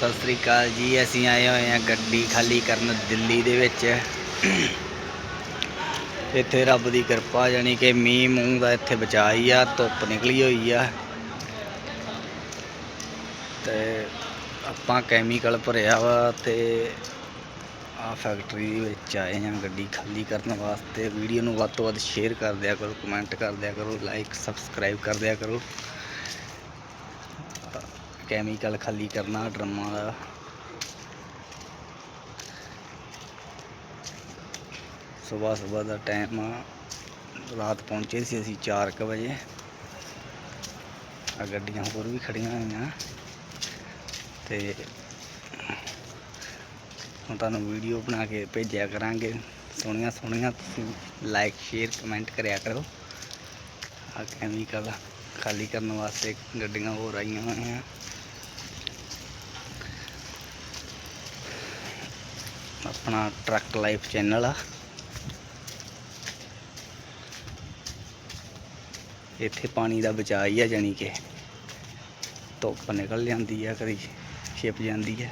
ਸਤਿ ਸ੍ਰੀ ਅਕਾਲ ਜੀ, ਅਸੀਂ ਆਏ ਹੋਏ ਹਾਂ ਗੱਡੀ ਖਾਲੀ ਕਰਨ ਦਿੱਲੀ ਦੇ ਵਿੱਚ। ਇੱਥੇ ਰੱਬ ਦੀ ਕਿਰਪਾ ਜਾਨੀ ਕਿ ਮੀਂਹ ਮੂੰਹ ਦਾ ਇੱਥੇ ਬਚਾ ਹੀ ਆ, ਧੁੱਪ ਨਿਕਲੀ ਹੋਈ ਆ। ਤੇ ਆਪਾਂ ਕੈਮੀਕਲ ਭਰਿਆ ਵਾ ਤੇ ਆ ਫੈਕਟਰੀ ਦੇ ਵਿੱਚ ਆਏ ਹਾਂ ਗੱਡੀ ਖਾਲੀ ਕਰਨ ਵਾਸਤੇ। ਵੀਡੀਓ ਨੂੰ ਵੱਧ ਤੋਂ ਵੱਧ ਸ਼ੇਅਰ ਕਰ ਦਿਆ ਕਰੋ ਕਮੈਂਟ ਕਰ ਦਿਆ ਕਰੋ ਲਾਈਕ ਸਬਸਕ੍ਰਾਈਬ ਕਰ ਦਿਆ ਕਰੋ। ਕੈਮੀਕਲ ਖਾਲੀ ਕਰਨਾ ਡਰਮਾਂ ਦਾ। ਸਵੇਰ ਸਵੇਰ ਦਾ ਟਾਈਮ ਆ। ਰਾਤ ਪਹੁੰਚੇ ਸੀ ਅਸੀਂ 4:00 ਵਜੇ। ਆ ਗੱਡੀਆਂ ਹੋਰ ਵੀ ਖੜੀਆਂ ਹੋਈਆਂ। ਤੇ ਹੁਣ ਤੁਹਾਨੂੰ ਵੀਡੀਓ ਬਣਾ ਕੇ ਭੇਜਿਆ ਕਰਾਂਗੇ। ਸੋਹਣੀਆਂ ਸੋਹਣੀਆਂ ਤੁਸੀਂ ਲਾਈਕ ਸ਼ੇਅਰ ਕਮੈਂਟ ਕਰਿਆ ਕਰੋ। ਆ ਕੈਮੀਕਲ ਖਾਲੀ ਕਰਨ ਵਾਸਤੇ ਗੱਡੀਆਂ ਹੋਰ ਆਈਆਂ ਹੋਈਆਂ। ਆਪਣਾ ਟਰੱਕ ਲਾਈਫ ਚੈਨਲ ਆ। ਇੱਥੇ ਪਾਣੀ ਦਾ ਬਚਾਅ ਹੀ ਆ ਜਾਣੀ ਕਿ ਧੁੱਪ ਨਿਕਲ ਜਾਂਦੀ ਆ, ਕਦੀ ਛਿਪ ਜਾਂਦੀ ਆ।